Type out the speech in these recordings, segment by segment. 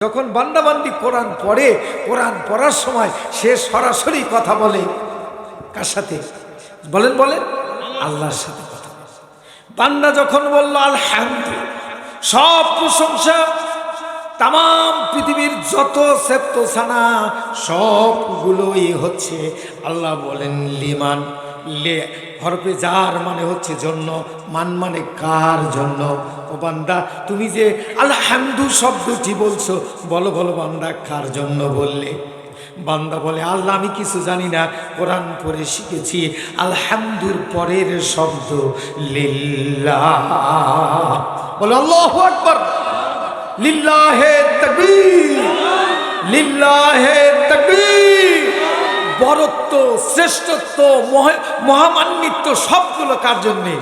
যখন বান্দাবান্দি কোরআন পড়ে, কোরআন পড়ার সময় সে সরাসরি কথা বলে। কার সাথে? বলেন বলেন। আল্লাহর সাথে কথা। বান্দা যখন বলল আলহামদু সব প্রশংসা তাম পৃথিবীর যত সেপ্তসানা সবগুলোই হচ্ছে আল্লাহ বলেন, লিমান। লে, হরফে যার মানে হচ্ছে জন্য, মান মানে কার জন্য? ও বান্দা, তুমি যে আলহামদু শব্দটি বলছো, বলো বলো বান্দা, কার জন্য বললে? বান্দা বলে, আল্লাহ, আমি কিছু জানি না, কোরআন পড়ে শিখেছি, আলহামদুর পরের শব্দ লিল্লাহ। বলে, আল্লাহ আকবর। লিল্লাহে তকবীর। লিল্লাহে তকবীর। বরত্ব, শ্রেষ্ঠত্ব, মহ- মহামান্বিত্ব সবগুলো কার জন্যে?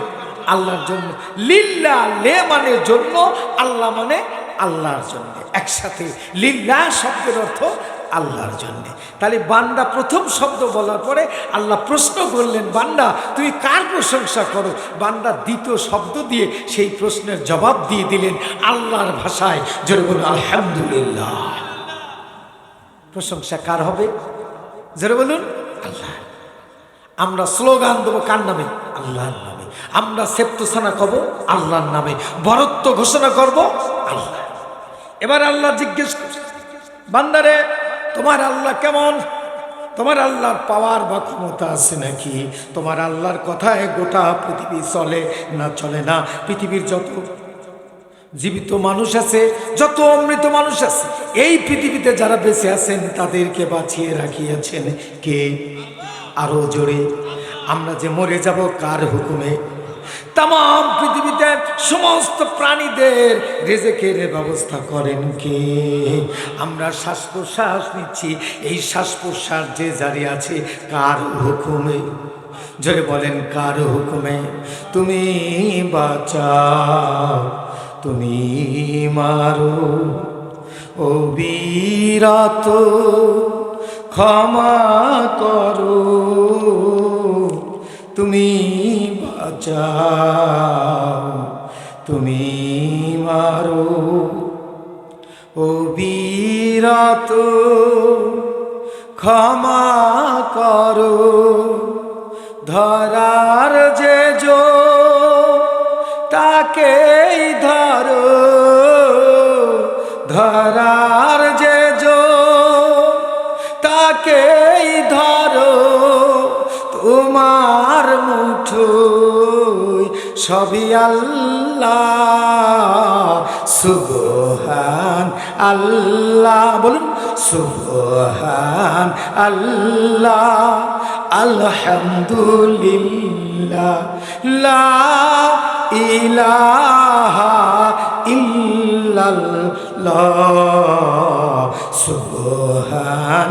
আল্লাহর জন্য। লিল্লা লে মানে জন্য, আল্লাহ মানে আল্লাহর জন্য। একসাথে লিল্লা শব্দের অর্থ আল্লাহর জন্য। তাহলে বান্দা প্রথম শব্দ বলার পরে আল্লাহ প্রশ্ন করলেন, বান্দা, তুমি কার প্রশংসা করো? বান্দা দ্বিতীয় শব্দ দিয়ে সেই প্রশ্নের জবাব দিয়ে দিলেন আল্লাহর ভাষায়। জোরে আলহামদুলিল্লাহ। প্রশংসা কার হবে? জোরে বলুন। আল্লাহ। আমরা স্লোগান দেবো কার নামে? আল্লাহর নামে। আমরা সেপ্তসানা কব আল্লাহর নামে। বরত্ব ঘোষণা করব আল্লাহ। এবার আল্লাহ জিজ্ঞেস করছে, বান্দারে, তোমার আল্লাহ কেমন? তোমার আল্লাহর পাওয়ার বা ক্ষমতা আছে নাকি? তোমার আল্লাহর কথায় গোটা পৃথিবী চলে না চলে না? পৃথিবীর যত জীবিত মানুষ আছে, যত অমৃত মানুষ আছে, এই পৃথিবীতে যারা বেঁচে আছেন, তাদেরকে বাঁচিয়ে রাখিয়েছেন কে? আরও জোরে, আমরা যে মরে যাব কার হুকুমে? তাম পৃথিবীতে সমস্ত প্রাণীদের রেজেকের ব্যবস্থা করেন কে? আমরা শ্বাস প্রশ্বাস নিচ্ছি, এই শ্বাস প্রশ্বাস যে জারি আছে, কার হুকুমে? জোরে বলেন, কার হুকুমে? তুমি বাঁচাও। তুমি মারো, ও বিরাত, ক্ষমা করো। তুমি বাঁচাও, তুমি মারো, ও বিরাত, ক্ষমা করো। ধরার যে জো তাকেই ধরো, ধরার যে জো তাকেই ধরো, তোমার মুঠোয় সবই আল্লাহ, সুবহান আল্লাহ, বলুন, সুবহান আল্লাহ, আলহামদুলিল্লাহ, লা ইলাহা ইল্লাল্লাহ সুবহান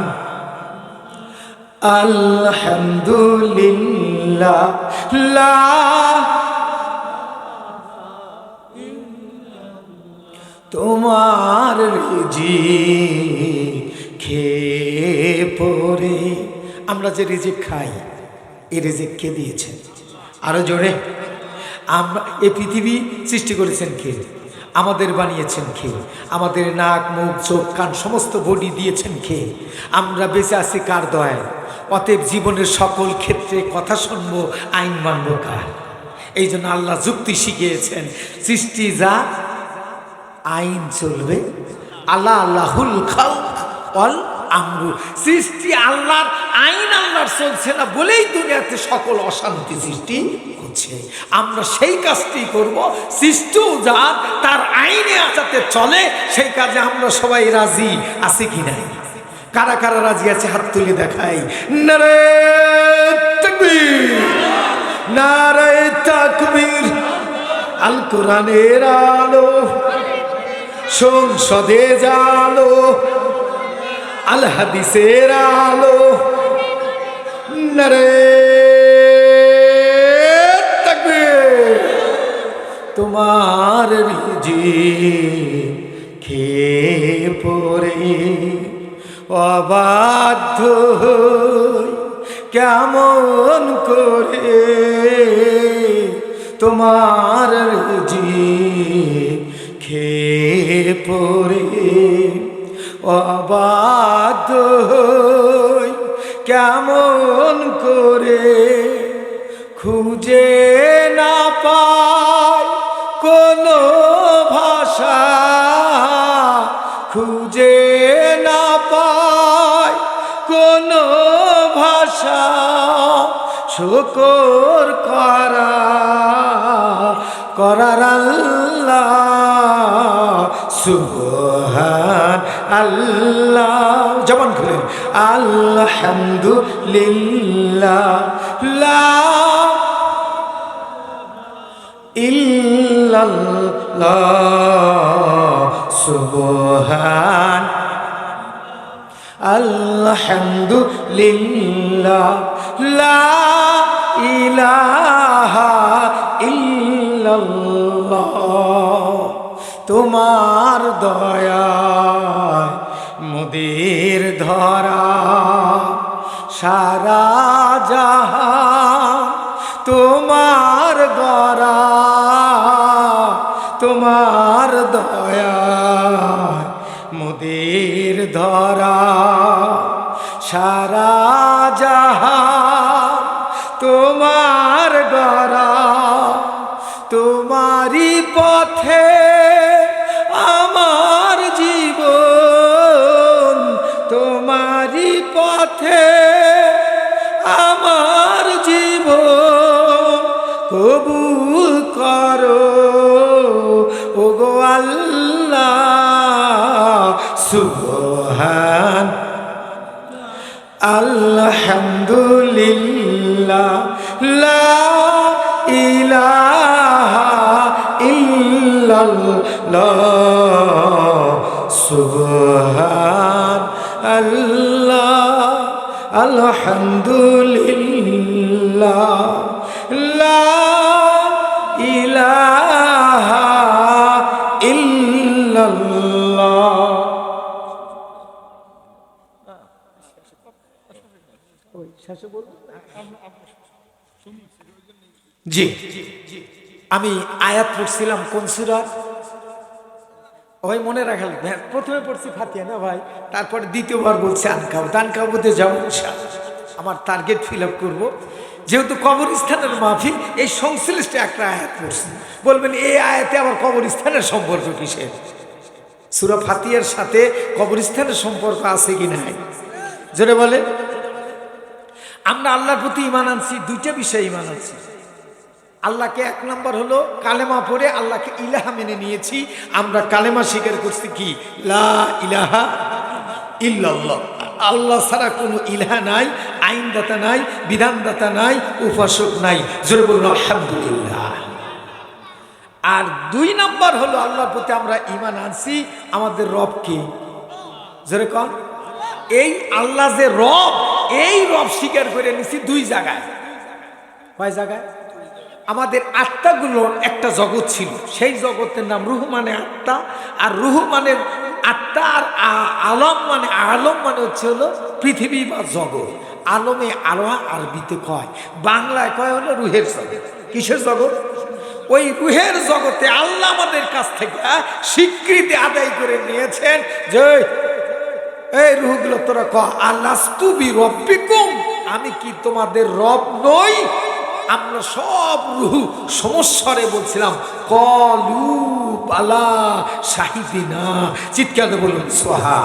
আলহামদুলিল্লাহ লা তোমার রিজি খেয়ে পরে আমরা যে রিজিক খাই, এই রিজিক কে দিয়েছেন আরও জোরে। আমরা পৃথিবী সৃষ্টি করেছেন কে? আমাদের বানিয়েছেন কে? আমাদের নাক, মুখ, চোখ, কান সমস্ত বডি দিয়েছেন কে? আমরা বেঁচে আছি কার দয়ায়? অতএব জীবনের সকল ক্ষেত্রে কথা শুনব, আইন মানব কার? এই জন্য আল্লাহ যুক্তি শিখিয়েছেন, সৃষ্টি যা, আইন চলবে। আল্লাহ আল্লাহুল খাল অল আমরু। সৃষ্টি আল্লাহর, আইন আল্লাহর চলছে না বলেই দুনিয়াতে সকল অশান্তি সৃষ্টি হচ্ছে আমরা সেই কাজটি করব। সৃষ্ট যা তার আইনে আচাতে চলে, সেই কাজে আমরা সবাই রাজি আছি কি নাই? কারা কারা রাজি আছে হাত তুলে দেখাই? নারে নারে তাকবীর। আল কোরআনের আলো, সংসদে জালো আল হাদিসের আলো। নরে। তাকবীর। তোমার রিজি খেয়ে পরে অবাধ্য কেমন করে। তোমার জি খেয়ে পরে অবাধ্য হই কেমন করে খুঁজে না পায় কোনো ভাষা খুঁজে না পায় কোনো ভাষা শুকর করা করার আল্লাহ সুবহান আল্লাহ জবান খুলেন। আলহামদুলিল্লাহ সুবহান। আলহামদুলিল্লাহ লা ইলাহা তোমার দয়ায় সারা জাহান তোমার গড়া তোমার দয়া মুদির ধরা। সারা ইল্লাল্লাহ সুবহান আল্লাহ আলহামদুলিল্লাহ ইলাহা ইল্লাল্লাহ। জি আমি আয়াত পড়ছিলাম কোন সুরার ওই মনে রাখাল হ্যাঁ, প্রথমে পড়ছি ফাতিয়া না ভাই তারপরে দ্বিতীয়বার বলছি আনকাব দানকাবুতে যাব ইনশাআল্লাহ। আমার টার্গেট ফিল আপ করব। যেহেতু কবরস্থানের মাফি এই সংশ্লিষ্ট একটা আয়াত পড়ছি। বলবেন এই আয়াতে আবার কবরস্থানের সম্পর্ক কিসের? সুরা ফাতিয়ার সাথে কবরস্থানের সম্পর্ক আছে কি নাই? জোরে বলে আমরা আল্লাহর প্রতি ইমান আনছি দুইটা বিষয়ে ইমান আনছি। আল্লাহকে এক নম্বর হলো কালেমা পড়ে আল্লাহকে ইলাহা মেনে নিয়েছি। আমরা কালেমা স্বীকার করছি কি? লা ইলাহা ইল্লাল্লাহ। আল্লাহ ছাড়া কোনো ইলাহা নাই, আইনদাতা নাই, বিধানদাতা নাই, উপাসক নাই। জোরে বলল আলহামদুলিল্লাহ। আর দুই নম্বর হলো আল্লাহর প্রতি আমরা ইমান আনছি, আমাদের রবকে জোরে কন। এই আল্লাহ যে রব, এই রব স্বীকার করে নিছি দুই জায়গায়। কয় জায়গায়? আমাদের আত্মাগুলোর একটা জগৎ ছিল। সেই জগতের নাম রুহ মানে আত্মা, আর রুহ মানে আত্মা, আর আলম মানে আলম মানে হচ্ছে হলো পৃথিবী বা জগৎ। আলমে আলোয়া আরবিতে কয়। বাংলায় কয় হলো রুহের জগৎ। কিসের জগৎ? ওই রুহের জগতে আল্লাহ আমাদের কাছ থেকে স্বীকৃতি আদায় করে নিয়েছেন যে, এই রুহগুলো তোরা ক আল্লাহ আমি কি তোমাদের রব নই? আমরা সব রুহু সমস্যারে বলছিলাম, কলু পালা শাহিদিনা। চিৎকার বলুন সোহা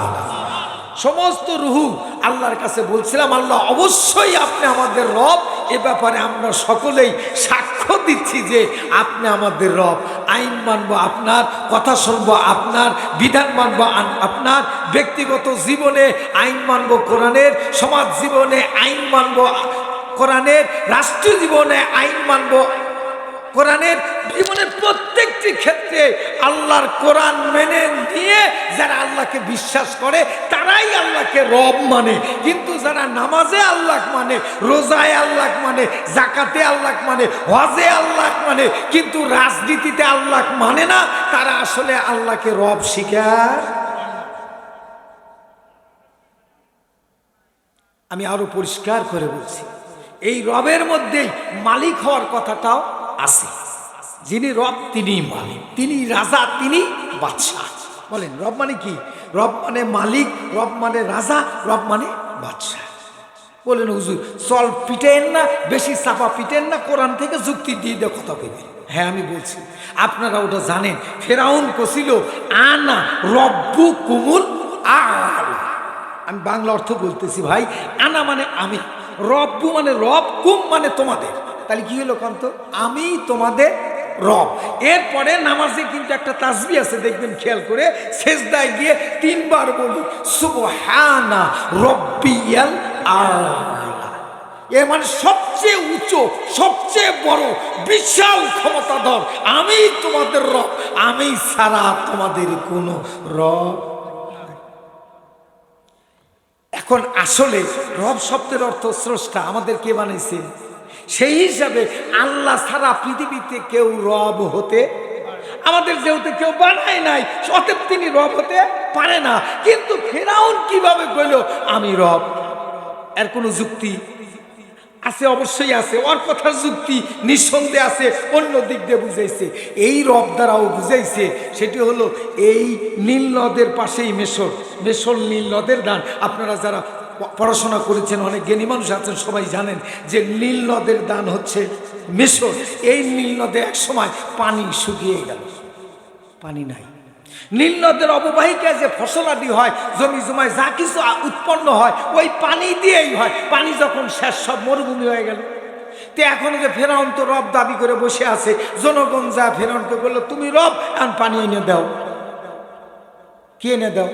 সমস্ত রুহু আল্লাহর কাছে বলছিলাম, আল্লাহ অবশ্যই আপনি আমাদের রব। এ ব্যাপারে আমরা সকলেই সাক্ষ্য দিচ্ছি যে আপনি আমাদের রব। আইন মানব আপনার, কথা শুনব আপনার, বিধান মানব আপনার, ব্যক্তিগত জীবনে আইন মানব কোরআনের, সমাজ জীবনে আইন মানব কোরআনের রাষ্ট্রীয় জীবনে আইন মানব। কোরআনের জীবনের প্রত্যেকটি ক্ষেত্রে আল্লাহর কোরআন মেনে নিয়ে যারা আল্লাহকে বিশ্বাস করে, তারাই আল্লাহকে রব মানে। কিন্তু যারা নামাজে আল্লাহ মানে রোজায় আল্লাহ মানে জাকাতে আল্লাহ মানে হজে আল্লাহ মানে কিন্তু রাজনীতিতে আল্লাহ মানে না, তারা আসলে আল্লাহকে রব শিকার আমি আরও পরিষ্কার করে বলছি। এই রবের মধ্যেই মালিক হওয়ার কথাটাও আছে। যিনি রব তিনি মালিক। তিনি রাজা, তিনি বাদশাহ। বলেন, রব মানে কি? রব মানে মালিক, রব মানে রাজা, রব মানে বাদশাহ। বলেন, হুজুর, চল পিটেন না, বেশি চাপা পিটেন না, কোরআন থেকে যুক্তি দিয়ে দিয়ে কথা কইবেন হ্যাঁ আমি বলছি, আপনারা ওটা জানেন, ফেরাউন কছিল আনা রব্বু কুমুল আল আমি বাংলা অর্থ বলতেছি, ভাই, আনা মানে আমি। রব্বু মানে রব, কুম মানে তোমাদের। তাহলে কি হলো কন্ত? আমি তোমাদের রব। এরপরে নামাজে কিন্তু একটা তাসবি আছে, দেখবেন খেয়াল করে শেষদায় গিয়ে তিনবার বলি, সুবহানা রব্বিয়াল আলা। এ মানে সবচেয়ে উঁচু, সবচেয়ে বড়, বিশাল ক্ষমতাধর, আমি তোমাদের রব, আমি ছাড়া তোমাদের কোনো রব এখন আসলে রব শব্দের অর্থ স্রষ্টা, আমাদের কে বানাইছে? সেই হিসাবে আল্লাহ সারা পৃথিবীতে কেউ রব হতে আমাদের যেহেতু কেউ বানায় নাই, অতএব তিনি রব হতে পারে না। কিন্তু ফেরাউন কীভাবে কইল, আমি রব এর কোনো যুক্তি আছে, অবশ্যই আছে। ওর কথার যুক্তি নিঃসন্দেহে আছে, অন্য দিক দিয়ে বুঝাইছে। এই রব দ্বারাও বুঝাইছে, সেটি হলো এই নীল নদের পাশেই মেশর। মেশর নীল নদের দান আপনারা যারা পড়াশোনা করেছেন, অনেক জ্ঞানী মানুষ আছেন, সবাই জানেন যে নীল নদের দান হচ্ছে মেশর। এই নীল নদে এক সময় পানি শুকিয়ে গেল। পানি নাই। নীল নদের অববাহিকায় যে ফসলাদি হয়, জমি জমায় যা কিছু উৎপন্ন হয়, ওই পানি দিয়েই হয়। পানি যখন শেষ, সব মরুভূমি হয়ে গেল। তে এখন যে ফেরাউন তো রব দাবি করে বসে আছে, জনগণ যা ফেরাউনকে বলল, তুমি রব, এখন পানি এনে দাও। কে এনে দাও?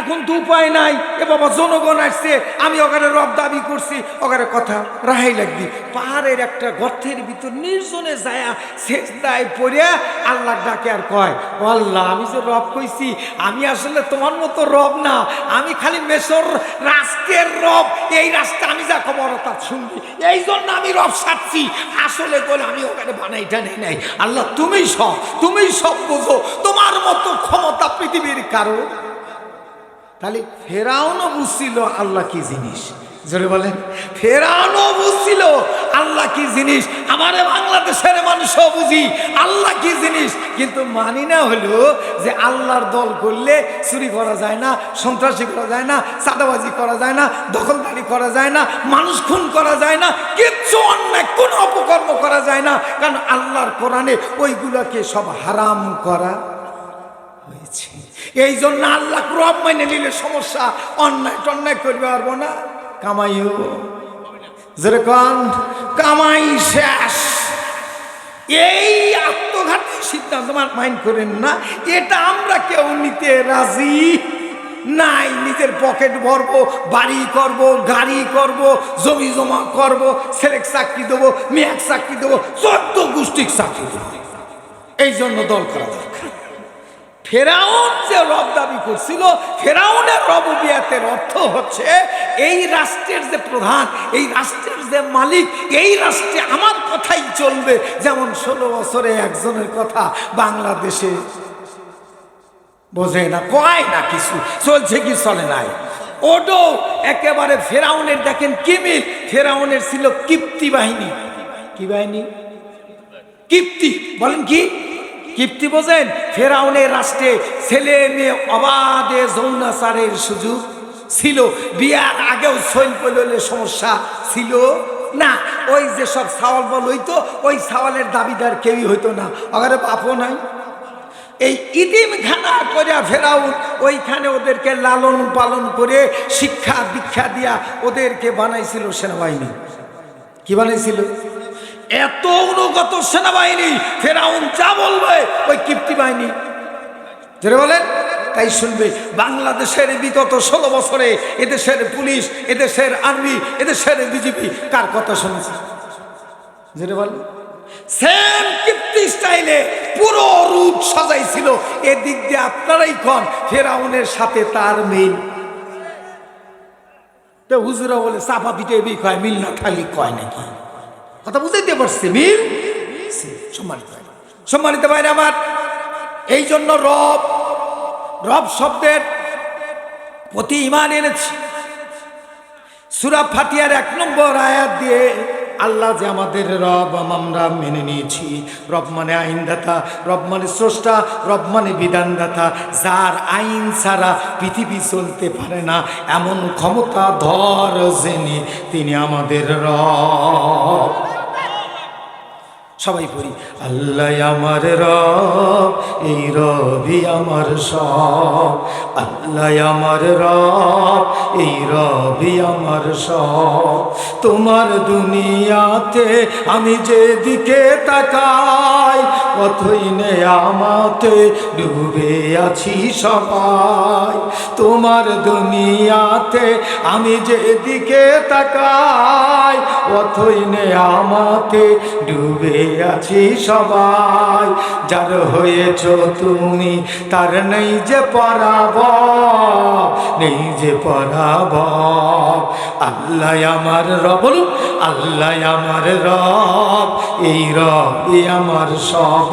এখন তো উপায় নাই। এ বাবা, জনগণ আসছে, আমি ওখানে রব দাবি করছি, ওখানে কথা রাহাই লাগবি। পাহাড়ের একটা গর্তের ভিতর নির্জনে যায়া শেষ দায় পড়িয়া আল্লাহ ডাকে আর কয় আল্লাহ আমি যে রব কইছি, আমি আসলে তোমার মতো রব না। আমি খালি মেসর রাষ্ট্রের রব। এই রাস্তা আমি যা খবর তা শুনবি। এই জন্য আমি রব সাচ্ছি আসলে বলে আমি ওখানে বানাইটা নেই নাই। আল্লাহ তুমি সব তুমি সব বোঝো। তোমার মতো ক্ষমতা পৃথিবীর কারও তাহলে ফেরাউনও বুঝছিল আল্লাহ কি জিনিস। জোরে বলেন, ফেরাউনও বুঝছিল আল্লাহ কি জিনিস। আমারে বাংলাদেশের মানুষও বুঝি আল্লাহ কি জিনিস। কিন্তু মানি না হলো যে আল্লাহর দল করলে চুরি করা যায় না, সন্ত্রাসী করা যায় না, চাঁদাবাজি করা যায় না, দখলদারি করা যায় না, মানুষ খুন করা যায় না, কিচ্ছু অন্যায়, কোনো অপকর্ম করা যায় না। কারণ আল্লাহর কোরআনে ওইগুলোকে সব হারাম করা। এই জন্য আল্লাহ রব মেনে নিলে সমস্যা, অন্যায় টন্যায় করবে পারব না কামাইও। যেরকম কামাই শেষ। এই আত্মঘাতী সিদ্ধান্ত আমার মাইন্ড করেন না, এটা আমরা কেউ নিতে রাজি নাই। নিজের পকেট ভরবো, বাড়ি করব, গাড়ি করব, জমি জমা করব, ছেলেক চাকরি দেবো, মেয়েক চাকরি দেবো, চোদ্দ গোষ্ঠীর চাকরি দেবো। এই জন্য দল করা দরকার। ফেরাউন যে রব দাবি করছিল, ফেরাউনের রববিয়াতের অর্থ হচ্ছে, এই রাষ্ট্রের যে প্রধান, এই রাষ্ট্রের যে মালিক, এই রাষ্ট্রে আমার কথাই চলবে। যেমন ষোলো বছরে একজনের কথা বাংলাদেশে বোঝে না, কয় না কিছু, চলছে কি, চলে নাই। ওটো একেবারে ফেরাউনের, দেখেন কিমিল ফেরাউনের ছিল কিপ্তি বাহিনী। কি বাহিনী? কিপ্তি বলেন কি? কিপ্তি বোঝেন? ফেরাউনের রাষ্ট্রে ছেলে মেয়ে অবাধে যৌনাচারের সুযোগ ছিল। বিয়ার আগেও সৈন পৈলে সমস্যা ছিল না। ওই যে সব সাওয়াল বল হইতো, ওই সাওয়ালের দাবিদার কেউই হইতো না। আগারে বাপও নাই। এই ইদিমখানা করিয়া ফেরাউন ওইখানে ওদেরকে লালন পালন করে শিক্ষা দীক্ষা দিয়া ওদেরকে বানাইছিল সেনাবাহিনী। কি বানাইছিল? এত অনুগত সেনাবাহিনী, ফেরাউন যা বলবে, ওই কিপ্তি বাহিনী। যেটা বলেন, তাই শুনবে, বাংলাদেশের বিগত ষোলো বছরে এদেশের পুলিশ, এদেশের আর্মি, এদেশের বিজেপি কার কথা শুনেছে? যেটা বলেন। সেম কিপ্তি স্টাইলে পুরো রূপ সাজাইছিল। এদিক দিয়ে আপনারাই কন, ফেরাউনের সাথে তার মিল। তো হুজুরা বলে, চাপা পিঠে বি কয়, মিল না খালি কয় নাকি? কথা বুঝাইতে পারছি, মিল? সম্মানিত সম্মানিত ভাইরা আমার এই জন্য রব রব শব্দের প্রতি ইমান এনেছি। সুরা ফাটিয়ার এক নম্বর আয়াত দিয়ে আল্লাহ যে আমাদের রব, আমরা মেনে নিয়েছি। রব মানে আইনদাতা, রব মানে স্রষ্টা, রব মানে বিধানদাতা। যার আইন ছাড়া পৃথিবী চলতে পারে না, এমন ক্ষমতা ধর জেনে তিনি আমাদের রব। সবাই পড়ি, আল্লাহ আমার রব, এই রবি আমার সব। আল্লাহ আমার রব, এই রবি আমার সব। তোমার দুনিয়াতে আমি যেদিকে তাকাই কতই আমাতে ডুবে আছি সবাই। তোমার দুনিয়াতে আমি যেদিকে তাকাই অথই আমাতে ডুবে আছি সবাই, যার হয়েছ তুমি, তার নেই যে পরাব নেই যে পরাব আল্লাহ আমার রব আল্লাহ আমার রব, এই রব আমার সব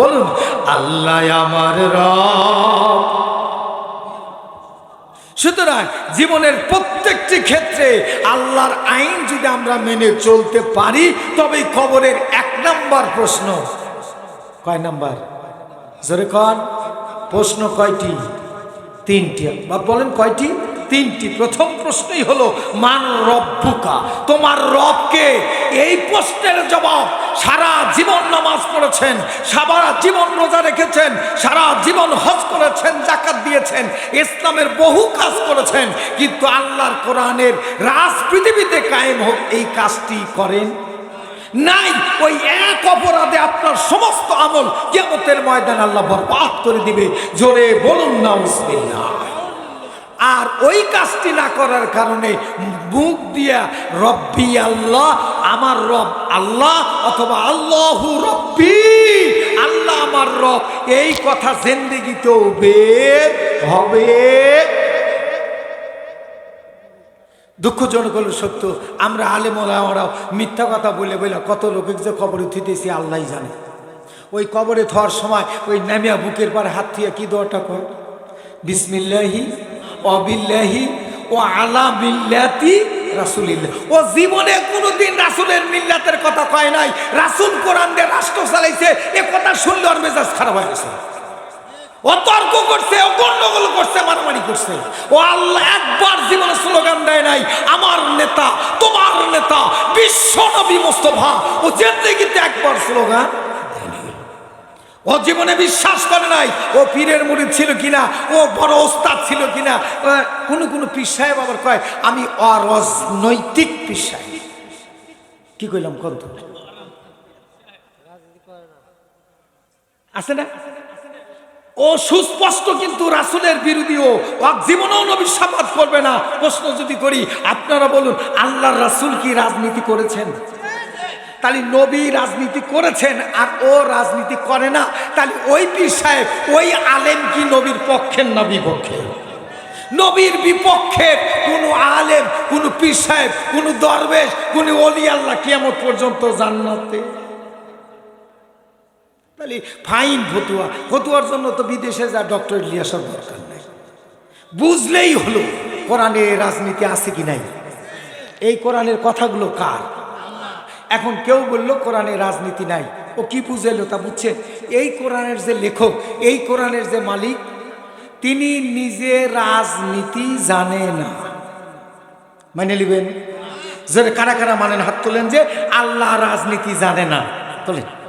আল্লাহ আমার রব। সুতরাং জীবনের প্রত্যেকটি ক্ষেত্রে আল্লাহর আইন যদি আমরা মেনে চলতে পারি তবে খবরের এক নাম্বার প্রশ্ন। কয় নাম্বার? জোরে কন। প্রশ্ন কয়টি? তিনটি। বা বলেন কয়টি? তিনটি। প্রথম প্রশ্নই হলো, মান রব্বুকা? তোমার রবকে এই প্রশ্নের জবাব সারা জীবন নামাজ পড়েছেন, সারা জীবন রোজা রেখেছেন, সারা জীবন হজ করেছেন জাকাত দিয়েছেন, ইসলামের বহু কাজ করেছেন, কিন্তু আল্লাহর কোরআনের রাজ পৃথিবীতে কায়েম হোক, এই কাজটি করেন নাই, ওই এক অপরাধে আপনার সমস্ত আমল কেমতের ময়দান আল্লাহ বরবাদ করে দিবে। জোরে বলুন না বিসমিল্লাহ আর ওই কাজটি না করার কারণে মুখ দিয়া রব্বি আল্লাহ, আমার রব আল্লাহ অথবা আল্লাহু রব্বি, আল্লাহ আমার রব, এই কথা জিন্দিগিতেও বের হবে। দুঃখজনক হলো সত্য, আমরা আলেমরা ওরাও মিথ্যা কথা বলে বলে কত লোকে যে কবরে থুতেছি আল্লাহ জানে। ওই কবরে থর সময় ওই নামিয়া বুকের পর হাত থিয়ে কি দোয়াটা কর বিসমিল্লাহি, অবিল্লাহি, ও আলা বিল্লাতি রাসুলিল্লাহ। ও জীবনে কোনোদিন রাসুলের মিল্লাতের কথা কয় নাই। রাসুল কোরআন দিয়ে রাষ্ট্র চালাইছে, এ কথা শুনলে ওর মেজাজ খারাপ হয়ে গেছে। ও তর্ক করছে, ও গন্ডগোল করছে, মারামারি করছে। ও আল্লাহ একবার জীবনে স্লোগান দেয় নাই, আমার নেতা, তোমার নেতা, বিশ্ব নবী মোস্তফা। ও জিন্দগিতে একবার স্লোগান ও জীবনে বিশ্বাস করে নাই, ও পীরের মুড়ি ছিল কিনা, ও বড় ওস্তাদ ছিল কিনা। কোনো কোনো পীর সাহেব আবার কয়, আমি অরাজনৈতিক পীর সাহেব। কি কইলাম কত আছে না? ও সুস্পষ্ট কিন্তু রাসুলের বিরোধী ও জীবনেও নবী সাপাত করবে না। প্রশ্ন যদি করি, আপনারা বলুন আল্লাহ রাসুল কি রাজনীতি করেছেন? তাহলে নবী রাজনীতি করেছেন আর ও রাজনীতি করে না। তাহলে ওই পীর সাহেব, ওই আলেম কি নবীর পক্ষের না বিপক্ষে? নবীর বিপক্ষের কোনো আলেম, কোনো পীর সাহেব, কোনো দরবেশ, কোনো অলি আল্লাহ কেমন পর্যন্ত জান্নাতে তাহলে ফাইন ফতুয়া। ফতুয়ার জন্য তো বিদেশে যা ডক্টর লিয়াসার দরকার নেই। বুঝলেই হলো কোরআনে রাজনীতি আছে কি নাই। এই কোরআনের কথাগুলো কার? এখন কেউ বলল কোরআনে রাজনীতি নাই। ও কি বুঝেলো তা বুঝছেন? এই কোরআনের যে লেখক, এই কোরআনের যে মালিক, তিনি নিজে রাজনীতি জানে না। মানে নিবেন? যে কারা কারা মানেন হাত তোলেন যে আল্লাহ রাজনীতি জানে না। তোলেন।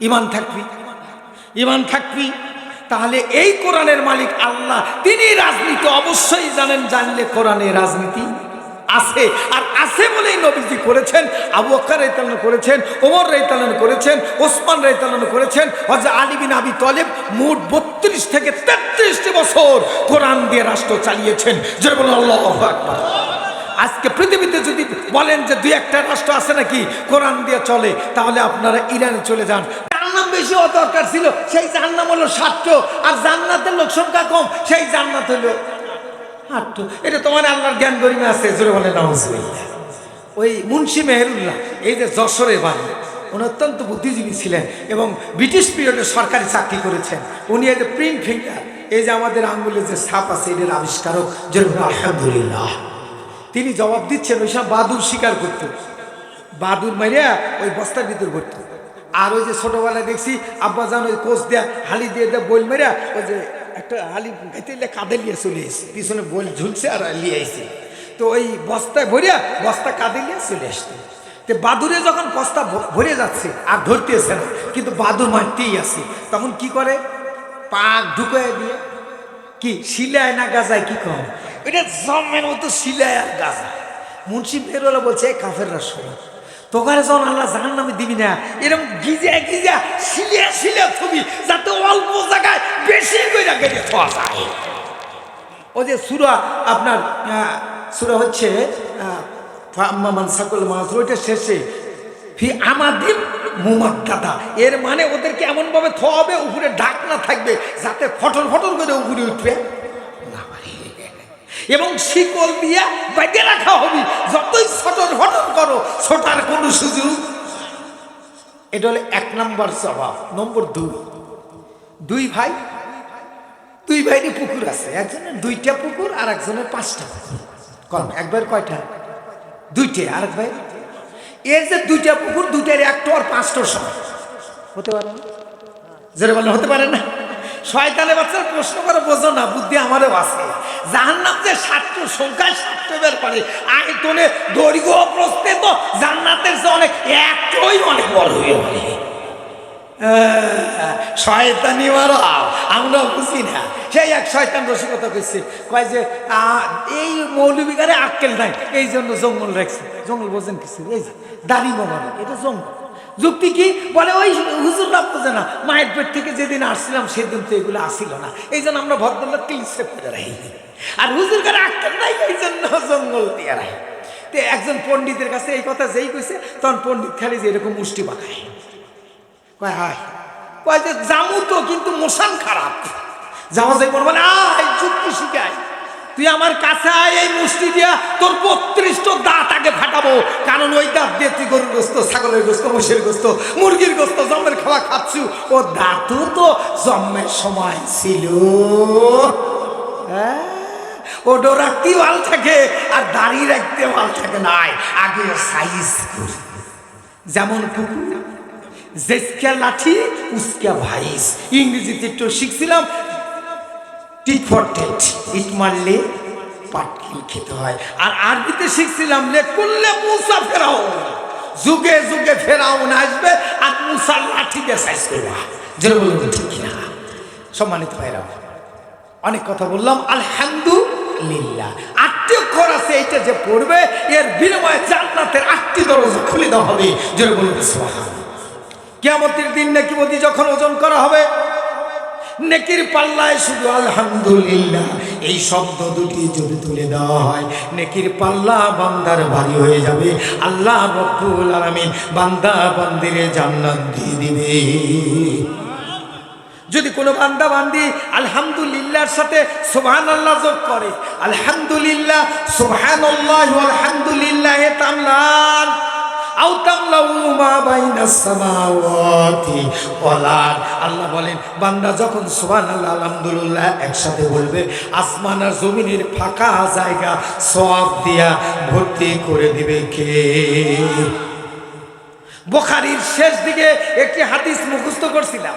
ইমান থাকবি। ইমান থাকবি। তাহলে এই কোরআনের মালিক আল্লাহ। তিনি রাজনীতি অবশ্যই জানেন, জানলে কোরআনে রাজনীতি আছে। আর আছে বলেই নবীজি করেছেন, আবু আক্কার রাইতালন করেছেন, ওমর রাইতালন করেছেন, ওসমান রাইতালন করেছেন হজরত আলী বিন আবি তলেব মোট বত্রিশ থেকে তেত্রিশটি বছর কোরআন দিয়ে রাষ্ট্র চালিয়েছেন। যে বলুন, আল্লাহ আকবার। আজকে পৃথিবীতে যদি বলেন যে দুই একটা রাষ্ট্র আছে নাকি, কোরআন দিয়ে চলে, তাহলে আপনারা ইরানে চলে যান। বেশি হওয়া দরকার ছিল, সেই আর জান্নাতের লোক সংখ্যা কম, সেই জান্নাত এটা তোমার আল্লাহর জ্ঞান ওই মুন্সি মেহরুল্লাহ, এই যে উনি অত্যন্ত বুদ্ধিজীবী ছিলেন এবং ব্রিটিশ পিরিয়ডে সরকারি চাকরি করেছেন। উনি এই যে প্রিন্ট ফিঙ্গার, এই যে আমাদের আঙ্গুলের যে ছাপ আছে, এটার আবিষ্কারক, জোরে আলহামদুলিল্লাহ। তিনি জবাব দিচ্ছেন, ওই সব বাদুর শিকার করত। বাদুর মারিয়া ওই বস্তার ভিতর ভরতো। আর ওই যে ছোটবেলায় দেখছি, আব্বা জান ওই কোচ দেয়া, হালি দিয়ে দেয়া বইল মারিয়া ওই যে একটা হালি এলে কাঁধে নিয়ে চলে এসে, পিছনে বইল ঝুলছে আর লিয়ে আইছে। তো ওই বস্তায় ভরিয়া বস্তা কাঁধে নিয়ে চলে আসতো। তো বাদুরে যখন বস্তা ভরে যাচ্ছে, আর ধরতেছে না, কিন্তু বাদুর মারতেই আছে। তখন কি করে? পাক ঢুকায় দিয়ে, কি? শিলায় না গাজায় কি কম? এটা জমের মতো শিলায় আর গাজা মুন্সি বেরোলা বলছে "এ কাফেররা শোনো তোকারে যখন আল্লাহ জাহান নামে দিবি না এরকম গিজা গিজা শিলিয়া শিলিয়া ছবি, যাতে অল্প জায়গায় বেশি করে গেড়ে খাওয়া যায়। ও যে সুরা আপনার সুরা হচ্ছে সাকল মাছ ওইটা শেষে, ফি আমাদের মুমাদ দাদা এর মানে ওদেরকে এমনভাবে থ হবে উপরে ডাক না থাকবে, যাতে ফটর ফটর করে উপরে উঠবে। এবং শিকল দিয়া বাইরে রাখা হবে। যতই ফটর ফটর করো, ছোটার কোনো সুযোগ। এটা হলো এক নম্বর স্বভাব। নম্বর দুই। দুই ভাই, দুই ভাইরই পুকুর আছে। একজনের দুইটা পুকুর আর একজনের পাঁচটা কম একবার কয়টা? দুইটে। আর এক ভাই? এর যে দুইটা পুকুর, দুইটার একটা আর পাঁচটার সময়। হতে পারে না? বললে হতে পারে না? শয়তানে বাচ্চার প্রশ্ন করে, বোঝো না, বুদ্ধি আমারও আছে। জাহান্নাম যে সাতটো সংখ্যায় সাতটো বের করে আয়তনে দৈর্ঘ্য প্রস্তে তো জান্নাতের যে অনেক একটাই অনেক বড় হয়ে পারে শয়তানি মারা, আমরা বুঝি না। সেই এক শয়তান রসিকতা করছে, কয় যে এই মৌলবিকারে আক্কেল নাই, এই জন্য জঙ্গল রাখছে। জঙ্গল বোঝেন কিছু? এই যে, দাড়ি মোবারক এটা জঙ্গল। যুক্তি কি? বলে, ওই হুজুর রাত বোঝে না, মায়ের পেট থেকে যেদিন আসছিলাম, সেদিন তো এগুলো আসিল না। এই জন্য আমরা ভদ্রলোক ক্লিস্টে করে রাখি। আর হুজুর কারে আক্কেল নাই, এই জন্য জঙ্গল দিয়ে রাখি তো একজন পণ্ডিতের কাছে এই কথা যেই কইছে, তখন পণ্ডিত খালি যে এরকম মুষ্টি পাকায় কয় কয় যে, জামু তো কিন্তু মোশান খারাপ। জামা যাই বলে আয় যুক্তি শিখায়। তুই আমার কাছে আয় এই মুষ্টি দিয়া, তোর বত্রিশটো দাঁত আগে ফাটাবো। কারণ ওই দাঁত দিয়ে তুই গরুর গোস্ত, ছাগলের গোস্ত মোষের গোস্ত, মুরগির গোস্ত জন্মের খাওয়া খাচ্ছু। ও দাঁতও তো জন্মের সময় ছিল। হ্যাঁ? ওটো রাখতে ভালো থাকে আর দাড়ি রাখতে ভালো থাকে নাই। আগে সাইজ যেমন কুকুর, জেসকা লাঠি, উস্কা ভাইস। ইংরেজিতে একটু শিখছিলাম টিট ফর টেট। ইট মারলে পাটকিল খেতে হয়। আর আরবিতে শিখছিলাম, লে করলে মুসা ফেরাও যুগে যুগে ফেরাউন আসবে আর মুসার লাঠি দিয়ে সাইজ করবা। বলুন ঠিক কিনা? সম্মানিত ভাইরা, অনেক কথা বললাম। আলহামদুলিল্লাহ আটটি অক্ষর আছে, এইটা যে পড়বে, এর বিনিময়ে জান্নাতের আটটি দরজা খুলে দেওয়া হবে। বলুন সুবহান কেমতের দিন নাকি বদি যখন ওজন করা হবে, নেকির পাল্লায় শুধু আলহামদুলিল্লাহ, এই শব্দ দুটি যদি তুলে দেওয়া হয়, নেকির পাল্লা বান্দার ভারী হয়ে যাবে। আল্লাহ রব্বুল আলামিন বান্দা বান্দিরে জান্নাত দিয়ে দিবে। যদি কোনো বান্দা বান্দি আলহামদুলিল্লাহর সাথে সোহান আল্লাহ যোগ করে, আলহামদুলিল্লাহ সোহান আলহামদুলিল্লাহ তামলান, আও আল্লাহ বলেন, বান্দা যখন সুবহানাল্লাহ, আলহামদুলিল্লাহ একসাথে বলবে, আসমান আর জমিনের ফাঁকা জায়গা সব দিয়া ভর্তি করে দিবে কে? বোখারির শেষ দিকে একটি হাদিস মুখস্থ করছিলাম।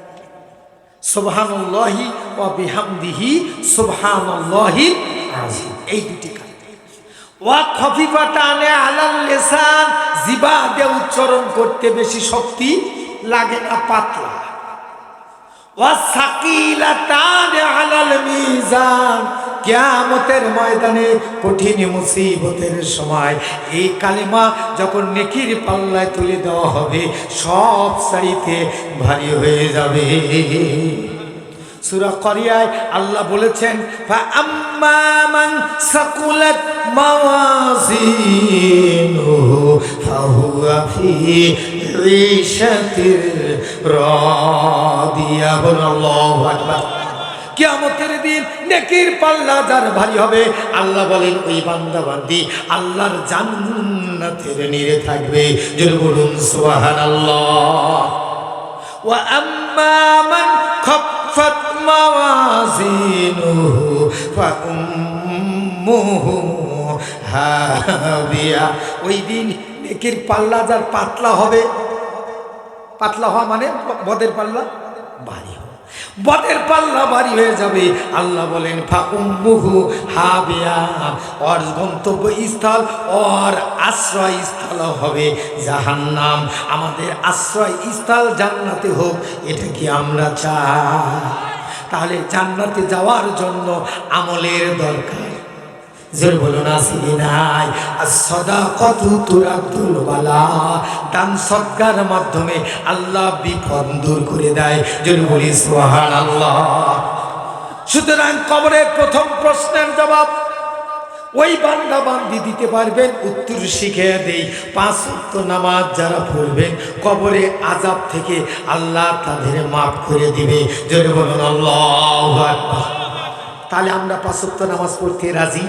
সুবহানাল্লাহি ও বিহামদিহি সুবহানাল্লাহি এই দুটি আলাল লেসান উচ্চারণ করতে বেশি শক্তি লাগে না, পাতলা। টানে আলাল কেয়ামতের ময়দানে কঠিন মুসিবতের সময়। এই কালিমা যখন নেকির পাল্লায় তুলে দেওয়া হবে, সব সারিতে ভারী হয়ে যাবে। সুরা করিয়ায় আল্লাহ বলেছেন আম্মামান বল কিয়ামতের দিন নেকির পাল্লা যার ভারী হবে, আল্লাহ বলেন, ওই বান্দা, বান্দি, আল্লাহর জান্নাতের নিরে থাকবে। যদি বলুন, সুবহানাল্লাহ। ওয়া আম্মা মান খাফফাত মাওয়াজিনুহু ফাউম্মুহু হাবিয়া। ওই দিন নেকির পাল্লা যার পাতলা হবে, পাতলা হওয়া মানে বদের পাল্লা ভারী বদের পাল্লা বাড়ি হয়ে যাবে। আল্লাহ বলেন, ফাউম্মুহু হাবিয়া। ওর গন্তব্য স্থল, ওর আশ্রয় স্থল হবে জাহান্নাম। আমাদের আশ্রয় স্থল জান্নাতে হোক, এটা কি আমরা চাই? তাহলে জান্নাতে যাওয়ার জন্য আমলের দরকার। জোর বলুন আসি নাই। আর সদা কত তুরাতুল বালা। দান সৎকার মাধ্যমে আল্লাহ বিপদ দূর করে দেয়। জোর বলি সোহান আল্লাহ সুতরাং কবরের প্রথম প্রশ্নের জবাব, ওই বান্দা বান্দি দিতে পারবেন উত্তর শিখে দেই, পাঁচ উক্ত নামাজ যারা পড়বেন কবরে আজাব থেকে আল্লাহ তাদের মাফ করে দিবে। জোরে বলুন, আল্লাহ তাহলে আমরা পাঁচক্ত নামাজ পড়তে রাজি?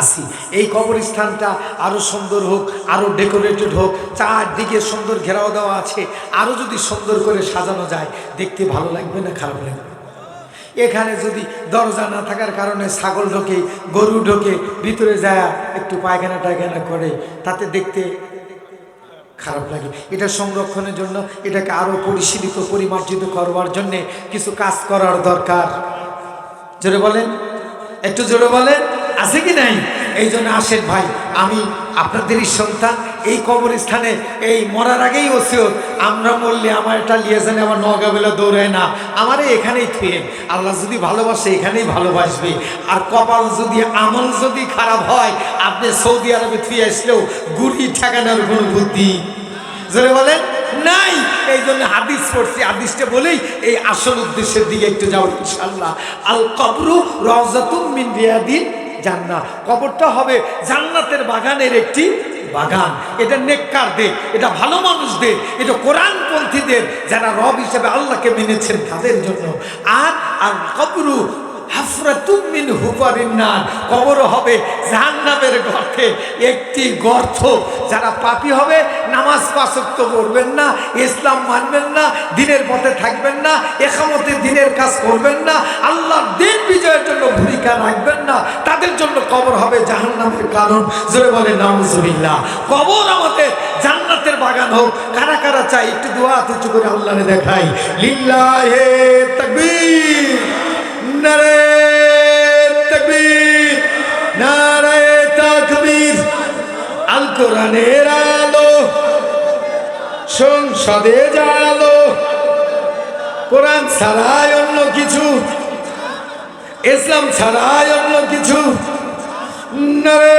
আসি। এই কবরস্থানটা আরও সুন্দর হোক আরও ডেকোরেটেড হোক, চারদিকে সুন্দর ঘেরাও দেওয়া আছে আরও যদি সুন্দর করে সাজানো যায়, দেখতে ভালো লাগবে না খারাপ লাগবে? এখানে যদি দরজা না থাকার কারণে ছাগল ঢোকে, গরু ঢোকে, ভিতরে যায়, একটু পায়খানা টায়খানা করে, তাতে দেখতে খারাপ লাগে। এটা সংরক্ষণের জন্য, এটাকে আরও পরিশীলিত, পরিমার্জিত করবার জন্যে কিছু কাজ করার দরকার। জোরে বলেন? একটু জোরে বলেন? আছে কি নাই? এই জন্য আসেন ভাই, আমি আপনাদেরই সন্তান। এই কবরস্থানে এই মরার আগেই ওসিয়ত। আমরা মরলে আমার এটা লিয়ে জানে আমার নগাবেলা দৌড়ায় না। আমারে এখানেই থুয়ে আল্লাহ যদি ভালোবাসে, এখানেই ভালোবাসবে। আর কপাল যদি, আমল যদি খারাপ হয়, আপনি সৌদি আরবে থুয়ে আসলেও গুড়ি ঠেকানোর কোনো বুদ্ধি জোরে বলেন, নাই। এই জন্য হাদিস পড়ছি। হাদিসটা বলেই এই আসল উদ্দেশ্যের দিকে একটু যাও ইনশাল্লাহ আল কবরু রজাতুম মিন রিয়াদিন জান্নাত। কবরটা হবে জান্নাতের বাগানের একটি বাগান। এটা নেককারদের, এটা ভালো মানুষদের, এটা কোরআনপন্থীদের যারা রব হিসেবে আল্লাহকে মেনেছেন তাদের জন্য। আর আর কবরু কবর হবে জাহান্নামের একটি গর্ত। যারা পাপি হবে, নামাজ পাশক্ত করবেন না, ইসলাম মানবেন না, দিনের পথে থাকবেন না একামতে দিনের কাজ করবেন না আল্লাহ দিন বিজয়ের জন্য ভূমিকা রাখবেন না, তাদের জন্য কবর হবে জাহান্নামের কারণ। জোরে বলে নামজুবিল্লাহ কবর আমাদের জান্নাতের বাগান হোক। কারা কারা চাই একটু দোয়া তুচু করে আল্লাহরে দেখাই। লিল্লাহে তাকবীর। নারে তকবীর, নারে তাকবীর। আল কোরআনের আলো, সংসদে জালো কোরআন ছাড়ায় অন্য কিছু, ইসলাম ছাড়ায় অন্য কিছু। নরে